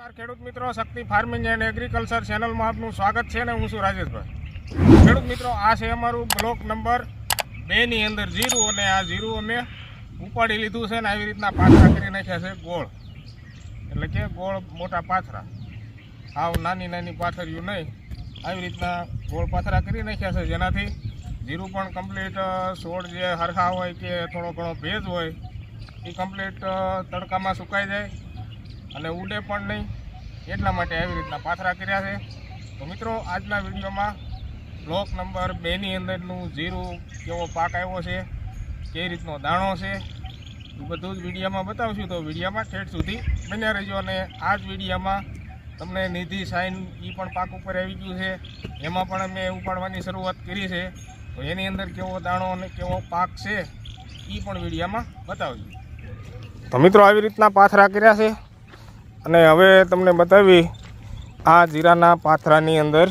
નમસ્કાર, ખેડૂત મિત્રો. શક્તિ ફાર્મિંગ એન્ડ એગ્રીકલ્ચર ચેનલમાં આપનું સ્વાગત છે ને હું છું રાજેશભાઈ. ખેડૂત મિત્રો, આ છે અમારું બ્લોક નંબર બેની અંદર જીરું અને આ જીરું અમે ઉપાડી લીધું છે ને આવી રીતના પાથરા કરી નાખ્યા છે ગોળ. એટલે કે ગોળ મોટા પાથરા. આવ નાની નાની પાથરીઓ નહીં. આવી રીતના ગોળ પાથરા કરી નાખ્યા છે. જેનાથી જીરું પણ કમ્પ્લીટ છોડ જે હરખા હોય કે થોડો ઘણો ભેજ હોય, એ કમ્પ્લીટ તડકામાં સુકાઈ જાય. અને ઉડે પણ નહીં. એટલા માટે આવી રીતના પાથરા કર્યા છે. તો મિત્રો, આજના વિડીયોમાં બ્લોક નંબર બેની અંદરનું જીરું કેવો પાક આવ્યો છે, કઈ રીતનો દાણો છે બધું જ વિડીયામાં બતાવશું. તો વિડીયામાં છેટ સુધી બન્યા રહેજો અને આ જ વિડીયામાં તમને નિધિ સાઇન એ પણ પાક ઉપર આવી ગયું છે. એમાં પણ અમે ઉપાડવાની શરૂઆત કરી છે. તો એની અંદર કેવો દાણો અને કેવો પાક છે એ પણ વિડીયામાં બતાવજો. તો મિત્રો, આવી રીતના પાથરા કર્યા છે. અને હવે તમને બતાવી, આ જીરાના પાથરાની અંદર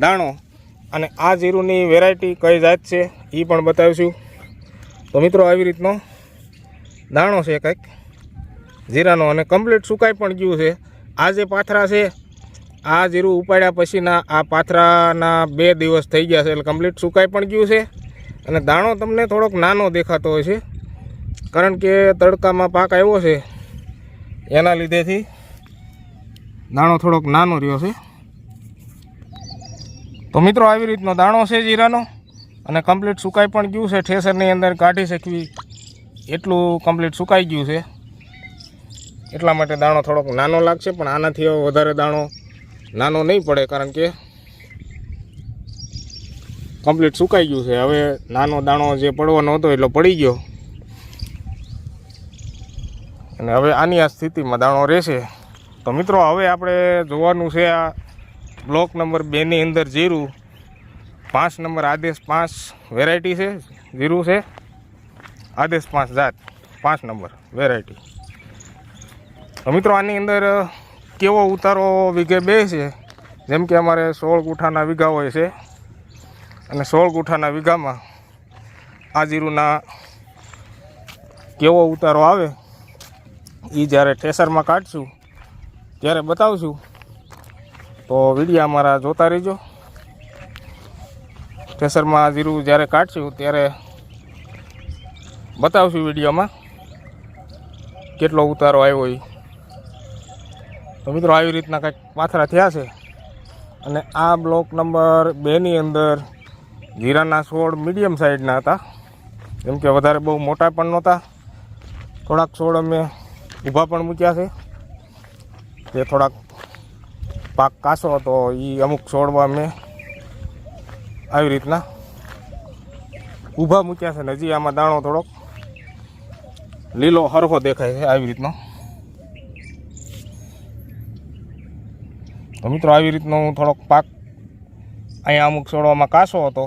દાણો અને આ જીરુંની વેરાયટી કઈ જાત છે, એ પણ બતાવીશું. તો મિત્રો, આવી રીતનો દાણો છે કંઈક, જીરાનો. અને કમ્પ્લીટ સુકાઈ પણ ગયું છે. આ જે પાથરા છે, આ જીરું ઉપાડ્યા પછીના આ પાથરાના બે દિવસ થઈ ગયા છે, એટલે કમ્પ્લીટ સુકાઈ પણ ગયું છે. અને દાણો તમને થોડોક નાનો દેખાતો હોય છે, કારણ કે તડકામાં પાક આવ્યો છે, એના લીધેથી દાણો થોડોક નાનો રહ્યો છે. તો મિત્રો, આવી રીતનો દાણો છે જીરાનો અને કમ્પ્લીટ સુકાઈ પણ ગયું છે. ઠેસરની અંદર કાઢી શકવી એટલું કમ્પ્લીટ સુકાઈ ગયું છે. એટલા માટે દાણો થોડોક નાનો લાગશે, પણ આનાથી વધારે દાણો નાનો નહીં પડે, કારણ કે કમ્પ્લીટ સુકાઈ ગયું છે. હવે નાનો દાણો જે પડવાનો હતો, એટલો પડી ગયો. અને હવે આની આ સ્થિતિમાં દાણો રહેશે. તો મિત્રો, હવે આપણે જોવાનું છે આ બ્લોક નંબર બેની અંદર જીરું. પાંચ નંબર આદેશ પાંચ વેરાયટી છે, જીરું છે. આદેશ પાંચ જાત, પાંચ નંબર વેરાયટી તો મિત્રો, આની અંદર કેવો ઉતારો વીઘે બે છે? જેમ કે અમારે સોળ ગુઠાના વીઘા હોય છે. અને સોળ ગુઠાના વીઘામાં આ જીરુના કેવો ઉતારો આવે એ જ્યારે ઠેસરમાં કાઢશું ત્યારે બતાવશું, તો વિડીયા અમારા જોતા રહેજો. કેસરમાં જીરું જ્યારે કાઢશું, ત્યારે બતાવશું વિડીયોમાં કેટલો ઉતારો આવ્યો એ તો મિત્રો, આવી રીતના કંઈક પાથરા થયા છે. અને આ બ્લોક નંબર બેની અંદર જીરાના છોડ મીડિયમ સાઇઝના હતા. જેમ કે વધારે બહુ મોટા પણ નહોતા. થોડાક છોડ અમે ઊભા પણ મૂક્યા છે. જે થોડાક પાક કાસો હતો એ અમુક છોડવા મેં આવી રીતના ઊભા મૂક્યા છે ને હજી આમાં દાણો થોડોક લીલો હરખો દેખાય છે આવી રીતનો. તો મિત્રો આવી રીતનો હું થોડોક પાક અહીંયા અમુક છોડવામાં કાસો હતો.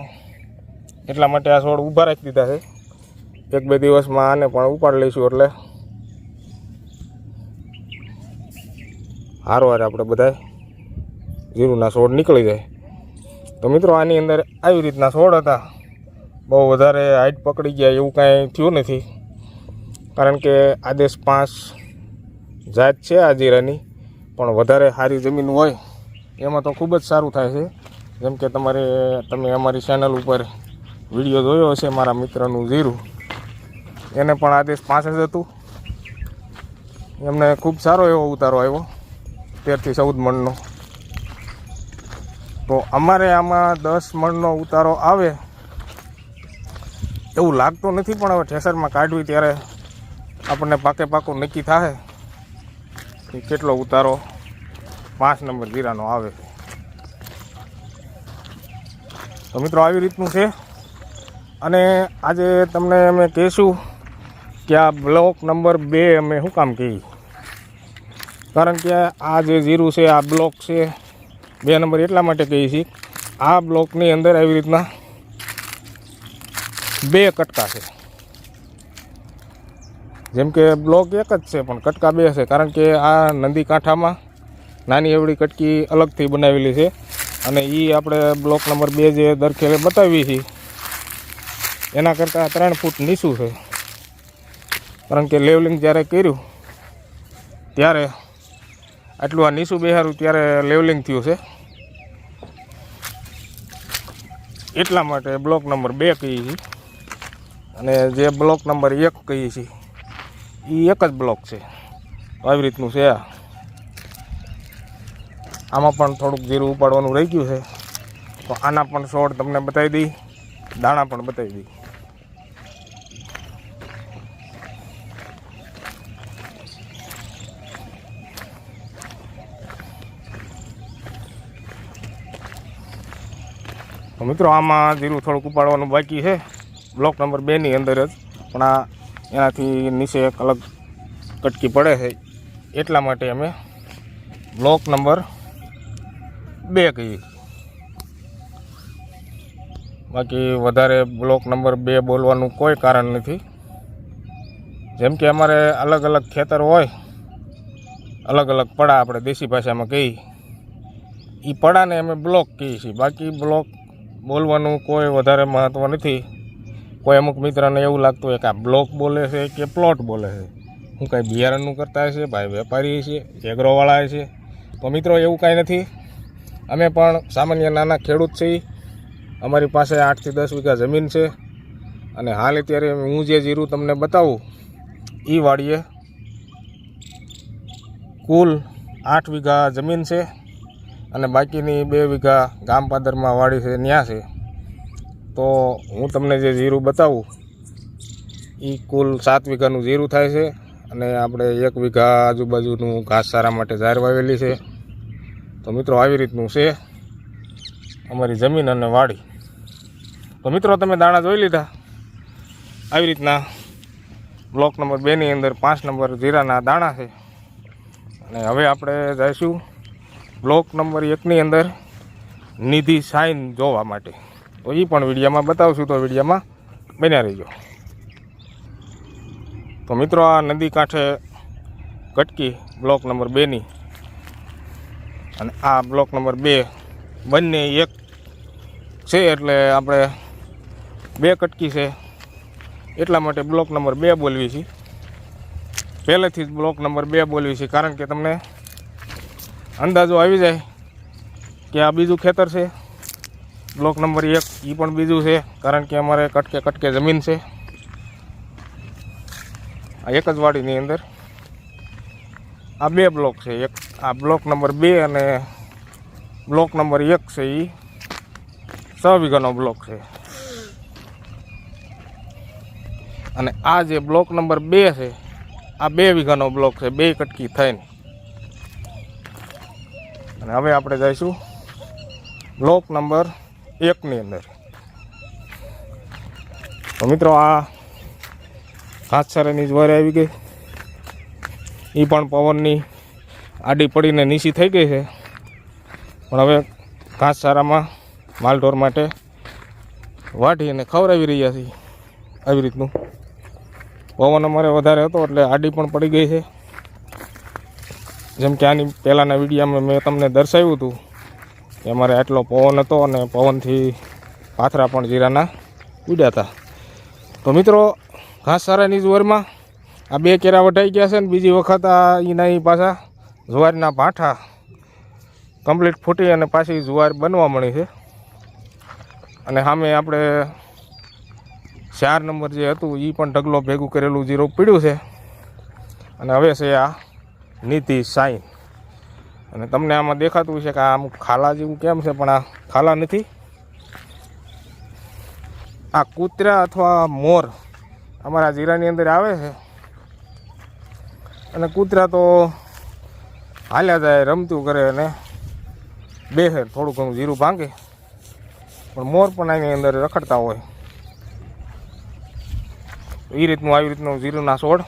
એટલા માટે આ છોડ ઊભા રાખી દીધા છે. એક બે દિવસમાં આને પણ ઉપાડી લઈશું એટલે હારો હારે આપણે બધા જીરુના છોડ નીકળી જાય. તો મિત્રો, આની અંદર આવી રીતના છોડ હતા. બહુ વધારે હાઈટ પકડી ગયા એવું કાંઈ થયું નથી. કારણ કે આદેશ પાંચ જાત છે આ જીરાની પણ વધારે સારી જમીન હોય, એમાં તો ખૂબ જ સારું થાય છે. જેમ કે તમારે, તમે અમારી ચેનલ ઉપર વીડિયો જોયો હશે મારા મિત્રનું જીરું. એને પણ આદેશ પાંચ જ હતું. એમને ખૂબ સારો એવો ઉતારો આવ્યો. તેરથી ચૌદ મણનો. તો અમારે આમાં દસ મણનો ઉતારો આવે એવું લાગતું નથી, પણ હવે ઠેસરમાં કાઢવી ત્યારે આપણને પાકે પાકું નક્કી થાય કે કેટલો ઉતારો પાંચ નંબર જીરાનો આવે. તો મિત્રો આવી રીતનું છે. અને આજે તમને અમે કહીશું કે આ બ્લોક નંબર બે અમે શું કામ કહીએ? કારણ કે આ જે જીરું છે, આ બ્લોક છે, બે નંબર એટલા માટે કહીએ છીએ આ બ્લોકની અંદર આવી રીતના બે કટકા છે. જેમ કે બ્લોક એક જ છે, પણ કટકા બે છે, કારણ કે આ નદી કાંઠામાં નાની એવડી કટકી અલગથી બનાવેલી છે અને એ આપણે બ્લોક નંબર બે જે દરખેલે બતાવી છીએ એના કરતાં ત્રણ ફૂટ નીચું છે. કારણ કે લેવલિંગ જ્યારે કર્યું, ત્યારે આટલું આ નીસું બેહારું ત્યારે લેવલિંગ થયું છે. એટલા માટે બ્લોક નંબર બે કહીએ છીએ. અને જે બ્લોક નંબર એક કહીએ છીએ એ એક જ બ્લોક છે. આવી રીતનું છે આમાં પણ થોડુંક જીરું ઉપાડવાનું રહી ગયું છે. તો આના પણ છોડ તમને બતાવી દઈ, દાણા પણ બતાવી દઈ. મિત્રો, આમાં જીરું થોડુંક ઉપાડવાનું બાકી છે. બ્લોક નંબર બેની અંદર જ. પણ આ એનાથી નીચે એક અલગ કટકી પડે છે. એટલા માટે અમે બ્લોક નંબર બે કહીએ. બાકી વધારે બ્લોક નંબર બે બોલવાનું કોઈ કારણ નથી. જેમ કે અમારે અલગ અલગ ખેતર હોય, અલગ અલગ પડા આપણે દેશી ભાષામાં કહીએ. એ પડાને અમે બ્લોક કહીએ છીએ. બાકી બ્લોક બોલવાનું કોઈ વધારે મહત્ત્વ નથી. કોઈ અમુક મિત્રને એવું લાગતું હોય કે આ બ્લોક બોલે છે કે પ્લોટ બોલે છે. હું કાંઈ બિયારણનું કરતા હશે, ભાઈ વેપારી છે એગ્રોવાળા છે તો મિત્રો, એવું કાંઈ નથી. અમે પણ સામાન્ય નાના ખેડૂત છીએ. અમારી પાસે આઠથી દસ વીઘા જમીન છે. અને હાલ અત્યારે હું જે જીરું તમને બતાવું એ વાડીએ કુલ આઠ વીઘા જમીન છે. અને બાકીની બે વીઘા ગામ પાદરમાં વાડી છે ત્યાં છે. તો હું તમને જે જીરું બતાવું એ કુલ સાત વીઘાનું જીરું થાય છે અને આપણે એક વીઘા આજુબાજુનું ઘાસચારા માટે જાહેર વાવેલી છે. તો મિત્રો, આવી રીતનું છે અમારી જમીન અને વાડી. તો મિત્રો, તમે દાણા જોઈ લીધા. આવી રીતના બ્લોક નંબર બેની અંદર પાંચ નંબર જીરાના દાણા છે. અને હવે આપણે જઈશું બ્લોક નંબર એકની અંદર નિધિ સાઇન જોવા માટે. તો એ પણ વિડીયોમાં બતાવશું, તો વિડીયોમાં બન્યા રહીજો. તો મિત્રો, આ નદી કાંઠે કટકી બ્લોક નંબર બેની અને આ બ્લોક નંબર બે બંને એક છે એટલે આપણે બે કટકી છે. એટલા માટે બ્લોક નંબર બે બોલવી છે. પહેલેથી જ બ્લોક નંબર બે બોલવી છે, કારણ કે તમને અંદાજો આવી જાય કે આ બીજું ખેતર છે. બ્લોક નંબર એક એ પણ બીજું છે, કારણ કે અમારે કટકે કટકે જમીન છે. આ એક જ વાડીની અંદર. આ બે બ્લોક છે, એક આ બ્લોક નંબર બે અને બ્લોક નંબર એક છે એ છ વીઘાનો બ્લોક છે. અને આ જે બ્લોક નંબર બે છે, આ બે વીઘાનો બ્લોક છે, બે કટકી થઈને. અને હવે આપણે જઈશું બ્લોક નંબર એકની અંદર. તો મિત્રો, આ ઘાસચારાની જ્વાર આવી ગઈ. એ પણ પવનની આડી પડીને નીચી થઈ ગઈ છે. પણ હવે ઘાસચારામાં માલઢોર માટે વાઢી અને ખવડાવી રહ્યા છીએ. આવી રીતનું. પવન અમારે વધારે હતો, એટલે આડી પણ પડી ગઈ છે. જેમ કે આની પહેલાંના વિડીયામાં મેં તમને દર્શાવ્યું હતું કે અમારે આટલો પવન હતો અને પવનથી પાથરા પણ જીરાના ઉડ્યા હતા. તો મિત્રો, ઘાસચારાની જુવારમાં આ બે કેરા વઢાઈ ગયા છે ને બીજી વખત આ એના પાછા જુવારના ભાંઠા કમ્પ્લીટ ફૂટી અને પાછી જુવાર બનવા મળી છે. અને સામે આપણે ચાર નંબર જે હતું એ પણ ઢગલો ભેગું કરેલું, જીરો પીડ્યું છે. અને હવે છે આ નીતિ સાઈન અને તમને આમાં દેખાતું છે કે આ આમ ખાલા જેવું કેમ છે, પણ આ ખાલા નથી. આ કૂતરા અથવા મોર અમારા જીરાની અંદર આવે છે. અને કૂતરા તો હાલ્યા જાય, રમતું કરે અને બેસે, થોડું ઘણું જીરું ભાંગે. પણ મોર પણ એની અંદર રખડતા હોય. એ રીતનું, આવી રીતનું જીરુંના છોડ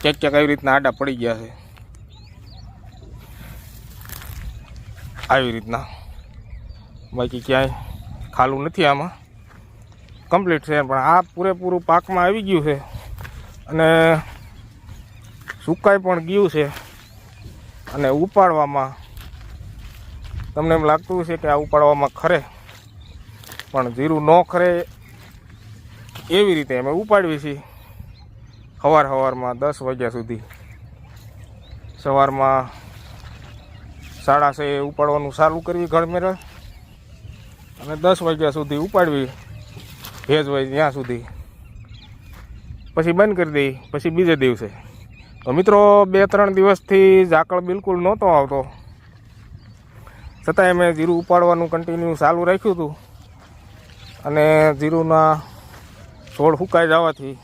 ક્યાંક ક્યાંક આવી રીતના આડા પડી ગયા છે. આવી રીતના. બાકી ક્યાંય ખાલું નથી આમાં. કમ્પ્લીટ છે, પણ આ પૂરેપૂરું પાકમાં આવી ગયું છે. અને સુકાઈ પણ ગયું છે. અને ઉપાડવામાં તમને એમ લાગતું છે કે આ ઉપાડવામાં ખરે. પણ જીરું ન ખરે એવી રીતે અમે ઉપાડવી છીએ. સવાર સવારમાં દસ વાગ્યા સુધી. સવારમાં સાડા છે ઉપાડવાનું ચાલુ કરવી ઘડમેરે અને દસ વાગ્યા સુધી ઉપાડવી. ભેજ હોય ત્યાં સુધી. પછી બંધ કરી દઈ પછી બીજે દિવસે. તો મિત્રો, બે ત્રણ દિવસથી ઝાકળ બિલકુલ નહોતો આવતો. છતાંય મેં જીરું ઉપાડવાનું કન્ટિન્યુ ચાલુ રાખ્યું હતું. અને જીરુંના છોડ સુકાઈ જવાથી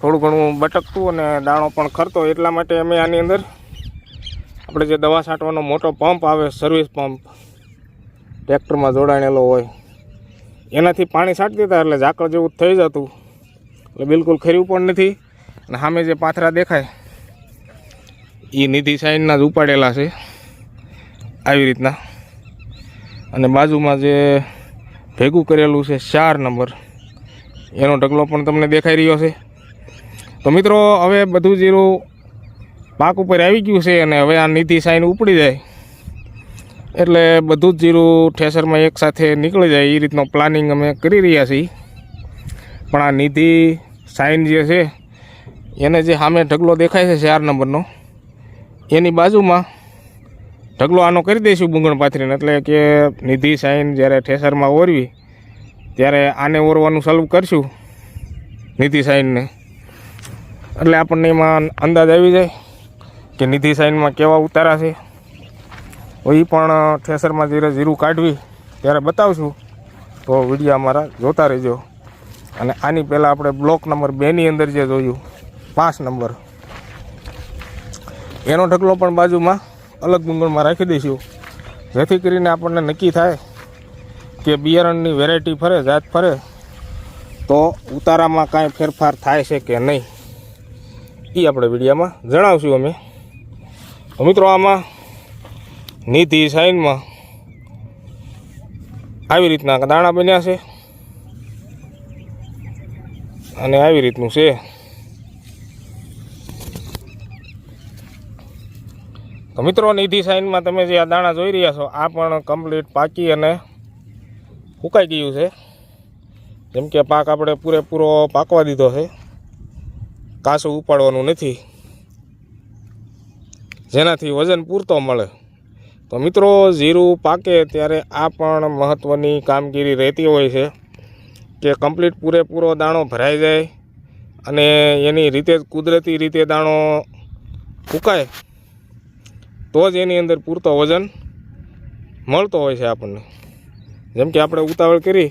થોડું ઘણું બટકતું અને દાણો પણ ખરતો એટલા માટે અમે આની અંદર આપણે જે દવા છાંટવાનો મોટો પંપ આવે સર્વિસ પંપ, ટ્રેક્ટરમાં જોડાણેલો હોય, એનાથી પાણી છાંટી દેતા એટલે ઝાકળ જેવું થઈ જતું. એટલે બિલકુલ ખર્યું પણ નથી. અને સામે જે પાથરા દેખાય એ નિધિ સાઈનના જ ઉપાડેલા છે. આવી રીતના. અને બાજુમાં જે ભેગું કરેલું છે ચાર નંબર, એનો ઢગલો પણ તમને દેખાઈ રહ્યો છે. તો મિત્રો, હવે બધું જીરું પાક ઉપર આવી ગયું છે અને હવે આ નિધિ સાઈન ઉપડી જાય. એટલે બધું જ જીરું ઠેસરમાં એકસાથે નીકળી જાય. એ રીતનો પ્લાનિંગ અમે કરી રહ્યા છીએ. પણ આ નિધિ સાઈન જે છે, એને જે સામે ઢગલો દેખાય છે ચાર નંબરનો, એની બાજુમાં ઢગલો આનો કરી દઈશું બુંગણ પાથરીને. એટલે કે નિધિ સાઈન જ્યારે ઠેસરમાં ઓરવી, ત્યારે આને ઓરવાનું સલ્વ કરશું નિધિ સાઈનને. એટલે આપણને એમાં અંદાજ આવી જાય. કે નિધિ સાઈનમાં કેવા ઉતારા છે એ પણ ઠેસરમાં ધીરે જીરું કાઢવી ત્યારે બતાવશું. તો વીડિયો અમારા જોતા રહેજો. અને આની પહેલાં આપણે બ્લોક નંબર બેની અંદર જે જોયું, પાંચ નંબર. એનો ઢગલો પણ બાજુમાં અલગ ગુંગળમાં રાખી દઈશું. જેથી કરીને આપણને નક્કી થાય કે બિયારણની વેરાયટી ફરે, જાત ફરે, તો ઉતારામાં કાંઈ ફેરફાર થાય છે કે નહીં એ આપણે વિડીયામાં જણાવશું અમે. મિત્રો આમાં નિધિ સાઈનમાં આવી રીતના દાણા બન્યા છે અને આવી રીતનું છે. તો મિત્રો નિધિ સાઈનમાં તમે જે આ દાણા જોઈ રહ્યા છો, આ પણ કમ્પ્લીટ પાકી અને સુકાઈ ગયું છે. જેમ કે પાક આપણે પૂરેપૂરો પાકવા દીધો છે. કાશું ઉપાડવાનું નથી. જેનાથી વજન પૂરતો મળે. તો મિત્રો, જીરું પાકે ત્યારે આ પણ મહત્ત્વની કામગીરી રહેતી હોય છે કે કમ્પ્લીટ પૂરેપૂરો દાણો ભરાઈ જાય અને એની રીતે કુદરતી રીતે દાણો ફૂકાય તો જ એની અંદર પૂરતો વજન મળતો હોય છે આપણને. જેમ કે આપણે ઉતાવળ કરી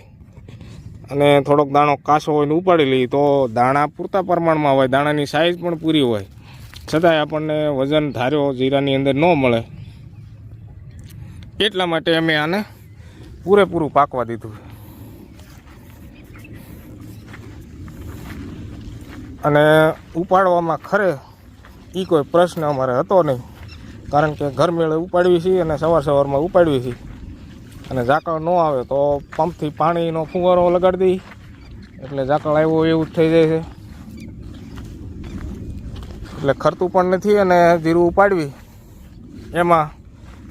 અને થોડોક દાણો કાસો હોય ને ઉપાડી લઈએ, તો દાણા પૂરતા પ્રમાણમાં હોય, દાણાની સાઇઝ પણ પૂરી હોય. છતાંય આપણને વજન ધાર્યો જીરાની અંદર ન મળે. એટલા માટે અમે આને પૂરેપૂરું પાકવા દીધું. અને ઉપાડવામાં ખરે એ કોઈ પ્રશ્ન અમારે હતો નહીં, કારણ કે ઘર મેળે ઉપાડવી છીએ અને સવાર સવારમાં ઉપાડવી છીએ અને ઝાકળ ન આવે તો પંપથી પાણીનો ફુવારો લગાડી દઈ, એટલે ઝાકળ આવ્યો એવું જ થઈ જાય છે. એટલે ખરતું પણ નથી અને જીરું ઉપાડવી. એમાં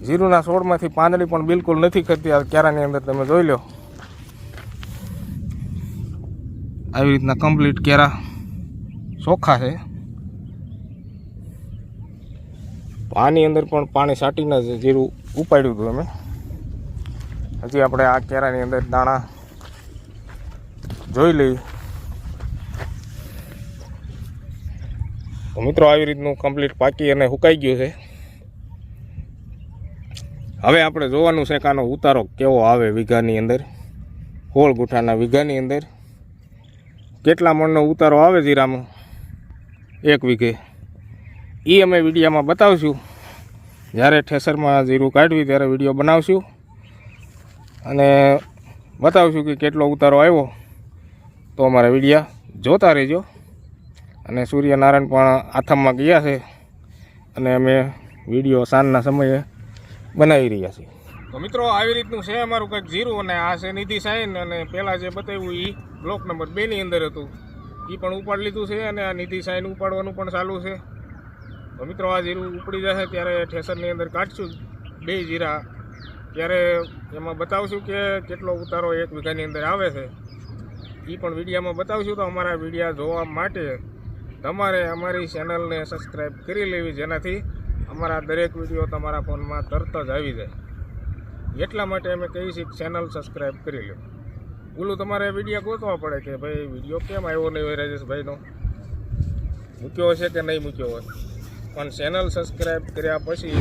જીરુંના છોડમાંથી પાંદડી પણ બિલકુલ નથી ખરતી. આ ક્યારાની અંદર તમે જોઈ લો. આવી રીતના કમ્પ્લીટ કેરા ચોખ્ખા છે. આની અંદર પણ પાણી સાટીને જ જીરું ઉપાડ્યું હતું અમે. હજી આપણે આ કેરાની અંદર દાણા જોઈ લઈ તો મિત્રો આવી રીતનું કમ્પ્લીટ પાકી અને સુકાઈ ગયું છે. હવે આપણે જોવાનું છે કાનો ઉતારો કેવો આવે વીઘાની અંદર, હોળ ગુઠાના વીઘાની અંદર. કેટલા મણનો ઉતારો આવે જીરામાં? એક વીઘે. એ અમે વિડીયામાં બતાવશું. જ્યારે ઠેસરમાં જીરું કાઢવી ત્યારે વીડિયો બનાવશું. અને બતાવશું કે કેટલો ઉતારો આવ્યો. તો અમારા વિડીયા જોતા રહેજો. અને સૂર્યનારાયણ પણ આથમમાં ગયા છે. અને અમે વીડિયો સાંજના સમયે બનાવી રહ્યા છીએ. તો મિત્રો, આવી રીતનું છે અમારું કંઈક જીરું અને આ છે નિધિ સાઈન અને પહેલાં જે બતાવ્યું એ બ્લોક નંબર બેની અંદર હતું. એ પણ ઉપાડી લીધું છે અને આ નિધિ સાઈન ઉપાડવાનું પણ ચાલુ છે. તો મિત્રો, આ જીરું ઉપડી જશે ત્યારે ઠેસરની અંદર કાઢશું બે જીરા. ત્યારે એમાં બતાવશું કે કેટલો ઉતારો એક વીઘાની અંદર આવે છે. એ પણ વિડીયામાં બતાવશું તો અમારા વિડીયા જોવા માટે તમારે અમારી ચેનલને સબસ્ક્રાઈબ કરી લેવી જેનાથી અમારા દરેક વીડિયો તમારા ફોનમાં તરત જ આવી જાય. એટલા માટે અમે કહીએ છીએ ચેનલ સબસ્ક્રાઈબ કરી લો બોલું તમારે વીડિયો ગોતવા પડે કે ભાઈ વીડિયો કેમ આવ્યો નહીં હોય રાજેશભાઈનો? મૂક્યો હશે કે નહીં મૂક્યો હોય? પણ ચેનલ સબસ્ક્રાઈબ કર્યા પછી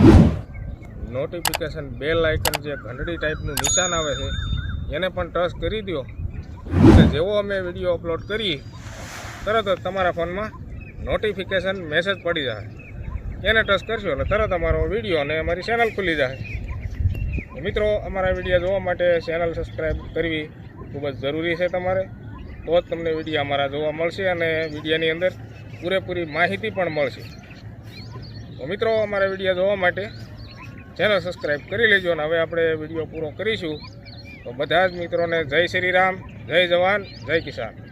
નોટિફિકેશન બેલ આઇકન જે ઘંટડી ટાઈપનું નિશાન આવે છે, એને પણ ટચ કરી દો એટલે જેવો અમે વીડિયો અપલોડ કરીએ, તરત જ તમારા ફોનમાં નોટિફિકેશન મેસેજ પડી જાય. એને ટચ કરશો એટલે તરત અમારો વીડિયો અને અમારી ચેનલ ખુલી જાય. મિત્રો, અમારા વીડિયો જોવા માટે ચેનલ સબસ્ક્રાઈબ કરવી ખૂબ જ જરૂરી છે તમારે. તો જ તમને વીડિયો અમારા જોવા મળશે અને વિડીયાની અંદર પૂરેપૂરી માહિતી પણ મળશે. તો મિત્રો, અમારા વીડિયો જોવા માટે ચેનલ સબસ્ક્રાઈબ કરી લેજો અને હવે આપણે વીડિયો પૂરો કરીશું. તો બધા જ મિત્રોને જય શ્રી રામ, જય જવાન, જય કિસાન.